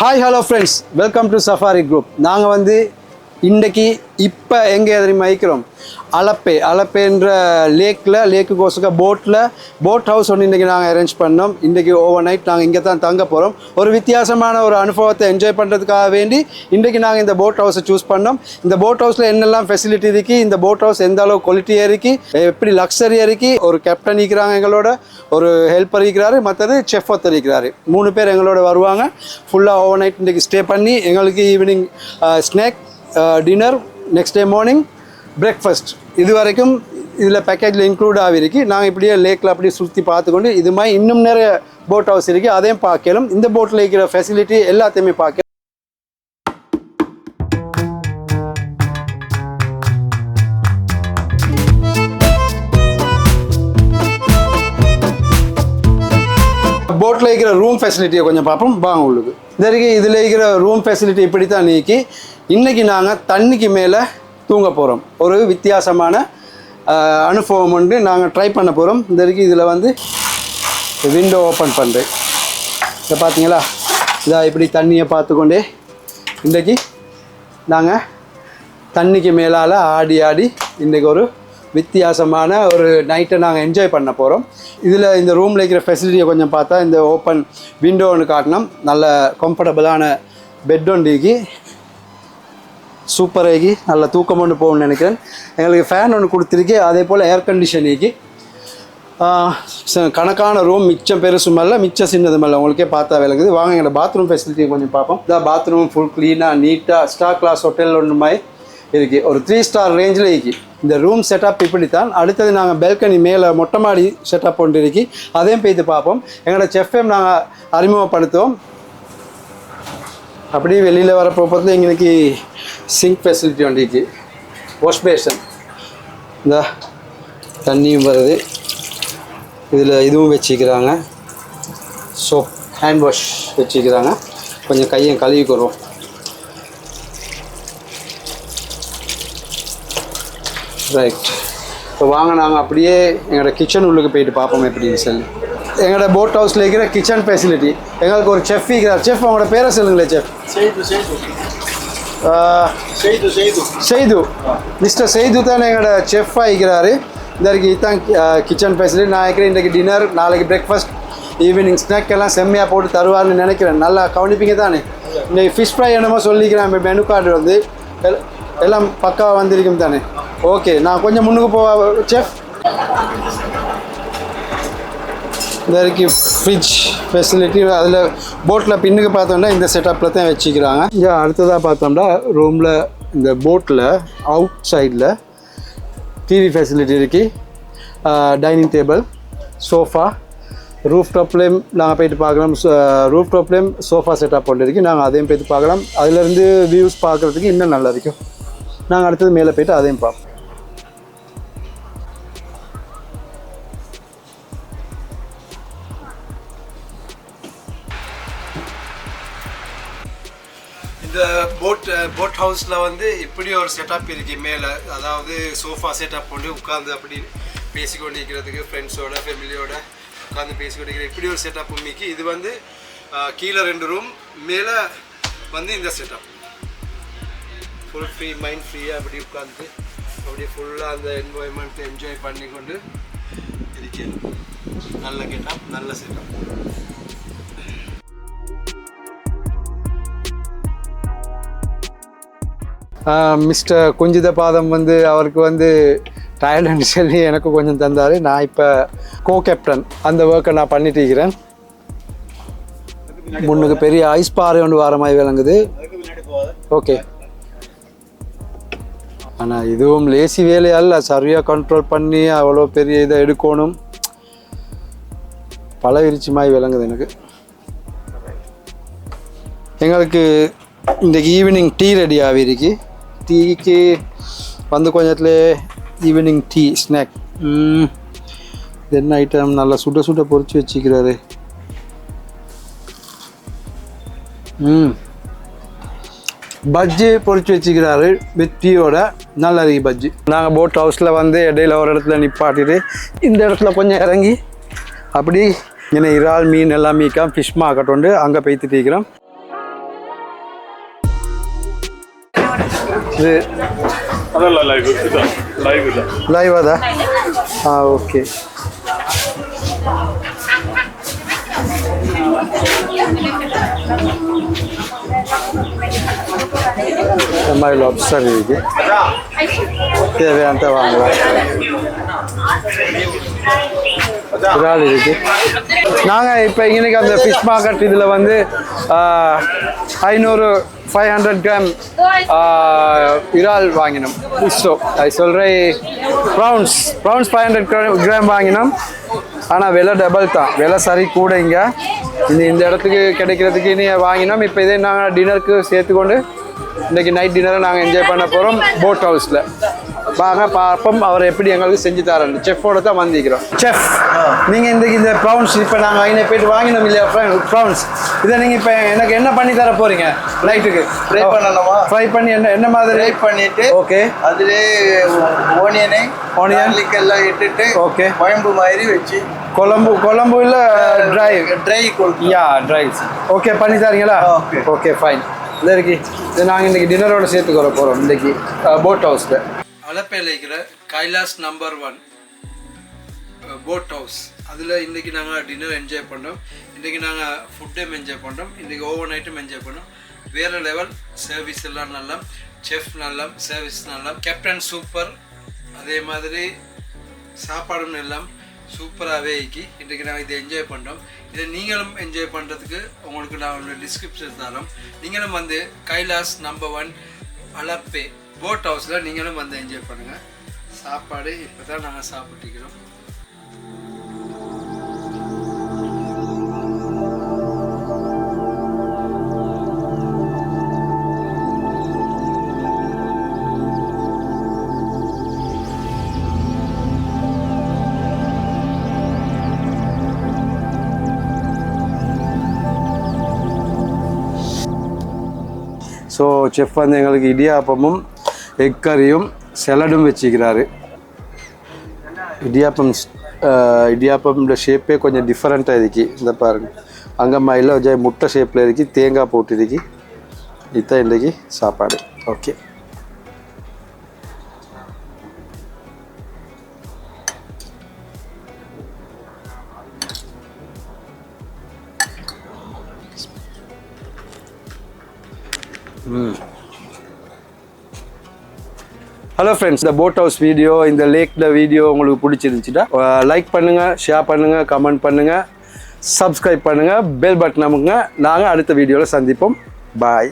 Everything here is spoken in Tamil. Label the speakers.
Speaker 1: Hi hello friends welcome to safari group நாங்கள் வந்து இன்றைக்கி இப்போ எங்கே தெரியுமா இருக்கிறோம் அலப்பே அலப்பேன்ற லேக்கில் லேக்கு கோசுக்க போட்டில் போட் ஹவுஸ் ஒன்று இன்றைக்கி நாங்கள் அரேஞ்ச் பண்ணோம். இன்றைக்கி ஓவர் நைட் நாங்கள் இங்கே தான் தங்க போகிறோம் ஒரு வித்தியாசமான ஒரு அனுபவத்தை என்ஜாய் பண்ணுறதுக்காக வேண்டி இன்றைக்கி நாங்கள் இந்த போட் ஹவுஸை சூஸ் பண்ணோம். இந்த போட் ஹவுஸில் என்னெல்லாம் ஃபெசிலிட்டி இருக்கு? இந்த போட் ஹவுஸ் எந்த அளவு குவாலிட்டியாக இருக்கு எப்படி லக்ஸரியாக இருக்கு ஒரு கேப்டன் இருக்கிறாங்க எங்களோட ஒரு ஹெல்ப்பர் இருக்கிறாரு மற்றது செஃப் ஒருத்தர் இருக்கிறாரு. மூணு பேர் எங்களோட வருவாங்க. ஃபுல்லாக ஓவர் நைட் இன்றைக்கி ஸ்டே பண்ணி எங்களுக்கு evening snack dinner next day morning breakfast இது வரைக்கும் இதில் பேக்கேஜில் இன்க்ளூட் ஆகிருக்கு நாங்கள் இப்படியே லேக்கில் அப்படியே சுற்றி பார்த்துக்கொண்டு இது மாதிரி இன்னும் நிறைய போட் ஹவுஸ் இருக்குது அதையும் பார்க்கலாம். இந்த போட்டில் இருக்கிற ஃபெசிலிட்டி எல்லாத்தையுமே பார்க்கலாம் இதில் இருக்கிற ரூம் ஃபெசிலிட்டியை கொஞ்சம் பார்ப்போம். வாங்க உள்ளுக்கு. இது இதில் இருக்கிற ரூம் ஃபெசிலிட்டி இப்படி தான் நீக்கி இன்றைக்கி நாங்கள் தண்ணிக்கு மேலே தூங்க போகிறோம் ஒரு வித்தியாசமான அனுபவம் வந்து நாங்கள் ட்ரை பண்ண போகிறோம் இந்த வரைக்கும் இதில் வந்து விண்டோ ஓப்பன் பண்ணுறேன் இதை பார்த்தீங்களா இதா இப்படி தண்ணியை பார்த்துக்கொண்டே இன்றைக்கி நாங்கள் தண்ணிக்கு மேலால் ஆடி ஆடி இன்றைக்கி ஒரு வித்தியாசமான ஒரு நைட்டை நாங்கள் என்ஜாய் பண்ண போகிறோம் இதில் இந்த ரூமில் இருக்கிற ஃபெசிலிட்டியை கொஞ்சம் பார்த்தா இந்த ஓப்பன் விண்டோ ஒன்று காட்டினோம். நல்ல கம்ஃபர்டபுளான பெட் ஒன்றுக்கு சூப்பராகி நல்ல தூக்கம் ஒன்று போகணும்னு நினைக்கிறேன். எங்களுக்கு ஃபேன் ஒன்று கொடுத்துருக்கு. அதே போல் ஏர் கண்டிஷனிக்கு கணக்கான ரூம் மிச்சம் பெருசுமல்ல மிச்சம் சின்னதுமல்ல உங்களுக்கே பார்த்தா விளங்குது. வாங்க எங்களோட பாத்ரூம் ஃபெசிலிட்டியை கொஞ்சம் பார்ப்போம். இதான் பாத்ரூம் ஃபுல் க்ளீனாக நீட்டாக ஸ்டார் கிளாஸ் ஹோட்டல் ஒன்று மாதிரி இருக்குது ஒரு த்ரீ ஸ்டார் ரேஞ்சில் இருக்குது இந்த ரூம் செட்டப் இப்படி தான் அடுத்தது நாங்கள் பெல்கனி மேலே மொட்டை மாடி செட்டப் ஒன்று இருக்கு. அதையும் போய்த்து பார்ப்போம். எங்களோட செஃப்பையும் நாங்கள் அறிமுகப்படுத்துவோம். அப்படியே வெளியில் வர போகிறது எங்களுக்கு சிங்க் ஃபெசிலிட்டி ஒன்று இருக்கு. வாஷ் பேஷன் இந்த தண்ணியும் வருது. இதில் இதுவும் வச்சுக்கிறாங்க. சோப் ஹேண்ட் வாஷ் வச்சுக்கிறாங்க. கொஞ்சம் கையை கழுவிக்கிறோம் ரைட் இப்போ வாங்க நாங்கள் அப்படியே எங்களோட கிச்சன் உள்ளுக்கு போயிட்டு பார்ப்போம் எப்படின்னு சொல்லி. எங்களோட போட் ஹவுஸில் இருக்கிற கிச்சன் ஃபெசிலிட்டி எங்களுக்கு ஒரு செஃப் இருக்கிறார் செஃப் அவங்களோட பேரை சொல்லுங்களேன் செஃப்
Speaker 2: செய்து செய்து. செய்து செய்து.
Speaker 1: செய்து. மிஸ்டர் செய்து தான் எங்களோட செஃப் ஆகிக்கிறாரு இந்த இதுதான் கிச்சன் ஃபெசிலிட்டி நான் இருக்கிறேன் இன்றைக்கு டின்னர் நாளைக்கு பிரேக்ஃபாஸ்ட் ஈவினிங் ஸ்நாக் எல்லாம் செம்மையாக போட்டு தருவார்னு நினைக்கிறேன். நல்லா கவனிப்பீங்க தானே. இன்னைக்கு ஃபிஷ் ஃப்ரை என்னமோ சொல்லிக்கிறேன் மெனு கார்டு வந்து. எல்- எல்லாம் பக்காவாக வந்திருக்கும் தானே. ஓகே நான் கொஞ்சம் முன்னுக்கு போவா செஃப் இந்த வரைக்கும் ஃப்ரிட்ஜ் ஃபெசிலிட்டி அதில் போட்டில் பின்னுக்கு பார்த்தோம்னா இந்த செட்டப்பில் தான் வச்சுக்கிறாங்க. இங்கே அடுத்ததாக பார்த்தோம்னா ரூமில் இந்த போட்டில் அவுட் சைடில் டிவி ஃபெசிலிட்டி இருக்குது டைனிங் டேபிள் சோஃபா ரூஃப் டாப்லேயும் நாங்கள் போயிட்டு பார்க்கலாம். ரூஃப் டாப்லேயும் சோஃபா செட்டப் போட்டு நாங்கள் அதையும் போயிட்டு பார்க்கலாம். அதுலேருந்து வியூஸ் பார்க்குறதுக்கு இன்னும் நல்லா இருக்கும். நாங்கள் அடுத்தது மேலே போயிட்டு அதையும் பார்ப்போம். இந்த போட் போட் ஹவுஸில் வந்து இப்படி ஒரு செட்டப் இருக்கு. மேலே அதாவது சோஃபா செட்டப் கொண்டு உட்காந்து அப்படி பேசிக்கொண்டு இருக்கிறதுக்கு ஃப்ரெண்ட்ஸோட ஃபேமிலியோட உட்காந்து பேசிக்கொண்டு இப்படி ஒரு செட்டப் உண்மைக்கு இது வந்து கீழே ரெண்டு ரூம் மேலே வந்து இந்த செட்டப் ஃபுல் ஃப்ரீ மைண்ட் ஃப்ரீயாக அப்படி உட்காந்து அப்படி ஃபுல்லாக அந்த என்வாயன்மெண்ட்டை என்ஜாய் பண்ணி கொண்டு நல்ல கெட்டப் நல்ல செட்டப் மிஸ்டர் குஞ்சித பாதம் வந்து அவருக்கு வந்து டயர்டுன்னு சொல்லி எனக்கு கொஞ்சம் தந்தார். நான் இப்போ கோ கேப்டன் அந்த ஒர்க்கை நான் பண்ணிட்டு இருக்கிறேன். முன்னுக்கு பெரிய ஐஸ் பாறை ஒன்று வர மாதிரி விளங்குது. ஓகே ஆனால் இதுவும் லேசி வேலையல்ல சரியாக கண்ட்ரோல் பண்ணி அவ்வளோ பெரிய இதை எடுக்கணும். பல விரிச்சி மாதிரி விளங்குது எனக்கு. எங்களுக்கு இன்றைக்கு ஈவினிங் டீ ரெடி ஆகிருக்கு டீக்கு வந்து கொஞ்சத்தில் ஈவினிங் டீ ஸ்நாக் என்ன ஐட்டம் நல்லா சுட சுட பொறிச்சு வச்சுக்கிறாரு ம் பஜ்ஜி பொறிச்சு வச்சுக்கிறாரு வித் டீயோட நல்லா இருக்கு பஜ்ஜி நாங்கள் போட் ஹவுஸில் வந்து இடையில ஒரு இடத்துல நிப்பாட்டிட்டு இந்த இடத்துல கொஞ்சம் இறங்கி அப்படி இங்கே இறால் மீன் எல்லாம் மீக்கா ஃபிஷ் மார்க்கெட் உண்டு. அங்கே போய்த்துட்டு இருக்கிறோம் இது
Speaker 2: ಅದಲ್ಲ ಲೈವ್ ಇದೆ ಲೈವ್ ಇದೆ
Speaker 1: ಲೈವ್ ಅದ ಹಾಂ ಓಕೆ இந்த மாதிரி லாப்ஸ்டர் இருக்கு தேவையானத வாங்கலாம் இறால் இருக்கு நாங்கள் இப்போ இன்னைக்கு அந்த ஃபிஷ் மார்க்கெட் இதில் வந்து ஐநூறு ஃபைவ் ஹண்ட்ரட் கிராம் இறால் வாங்கினோம். ஸோ அது சொல்கிறேன் prawns prawns five hundred gram வாங்கினோம். ஆனால் விலை டபுள் தான். விலை சரி கூட இங்கே. இந்த இந்த இடத்துக்கு கிடைக்கிறதுக்கு இனி வாங்கினோம். இப்போ இதே நாங்கள் டின்னருக்கு சேர்த்துக்கொண்டு இன்றைக்கி நைட் டின்னரை நாங்கள் என்ஜாய் பண்ண போகிறோம் போட் ஹவுஸில் வாங்க பார்ப்போம். அவர் எப்படி எங்களுக்கு செஞ்சு தரேன் செஃப்போட தான் வந்திருக்கிறோம் செஃப் நீங்கள் இந்த இந்த ப்ரௌன்ஸ் இப்போ நாங்கள் ஐநூறு போயிட்டு வாங்கினோம் இல்லையா? ப்ரௌன்ஸ் இதை நீங்கள் இப்போ எனக்கு என்ன பண்ணி தர போகிறீங்க நைட்டுக்கு
Speaker 3: ஃப்ரை பண்ணணுமா?
Speaker 1: ஃப்ரை பண்ணி என்ன என்ன மாதிரி?
Speaker 3: ஃப்ரை பண்ணிட்டு
Speaker 1: ஓகே
Speaker 3: அதிலே ஓனியனை garlic எல்லாம் இட்டுட்டு
Speaker 1: Okay.
Speaker 3: குழம்பு மாதிரி வச்சு.
Speaker 1: கொழம்பு கொழம்பு இல்லை ட்ரை
Speaker 3: ட்ரை
Speaker 1: யா ட்ரைஸ் ஓகே பண்ணி தரீங்களா?
Speaker 3: Okay.
Speaker 1: ஓகே ஃபைன் இந்த இருக்கு. இது நாங்கள் இன்றைக்கி டின்னரோட சேர்த்துக்கு வர போகிறோம் இன்றைக்கி போட் ஹவுஸில் அலப்பையில் இருக்கிற Kailas number one boat house அதில் இன்றைக்கி நாங்கள் டின்னர் என்ஜாய் பண்ணோம். இன்றைக்கி நாங்கள் ஃபுட்டும் என்ஜாய் பண்ணோம். இன்றைக்கி ஓவர் நைட்டும் என்ஜாய் பண்ணோம். வேறு லெவல் சர்வீஸ் எல்லாம் நல்லா. செஃப் நல்லா சர்வீஸ் நல்லா. கேப்டன் சூப்பர் அதே மாதிரி சாப்பாடும் எல்லாம் சூப்பராகவே இக்கி இன்றைக்கி நாங்கள் இதை என்ஜாய் பண்ணுறோம் இதை நீங்களும் என்ஜாய் பண்ணுறதுக்கு உங்களுக்கு நான் ஒன்று டிஸ்கிரிப்ஷன் தரோம் நீங்களும் வந்து Kailas number one Alleppey boat ஹவுஸில் நீங்களும் வந்து என்ஜாய் பண்ணுங்கள் சாப்பாடு இப்போ தான் நாங்கள் சாப்பிட்டுக்கிறோம் ஸோ செஃப் வந்து எங்களுக்கு இடியாப்பமும் எக் கறியும் செலடும் வச்சுக்கிறாரு. இடியாப்பம் இடியாப்பம்ல ஷேப்பே கொஞ்சம் டிஃப்ரெண்ட்டாக இருக்கு. இந்த பாருங்கள் அங்கே முட்டை ஷேப்பில் இருக்கு தேங்காய் போட்டு இருக்கு. இதுதான் இன்றைக்கி சாப்பாடு. ஓகே ஹலோ ஃப்ரெண்ட்ஸ் இந்த போட் ஹவுஸ் வீடியோ இந்த லேக்கில் வீடியோ உங்களுக்கு பிடிச்சிருந்துச்சுன்னா லைக் பண்ணுங்கள் ஷேர் பண்ணுங்கள் கமெண்ட் பண்ணுங்கள் சப்ஸ்கிரைப் பண்ணுங்கள் பெல் பட்டன் அமுங்க நாங்கள் அடுத்த வீடியோவில் சந்திப்போம். பாய்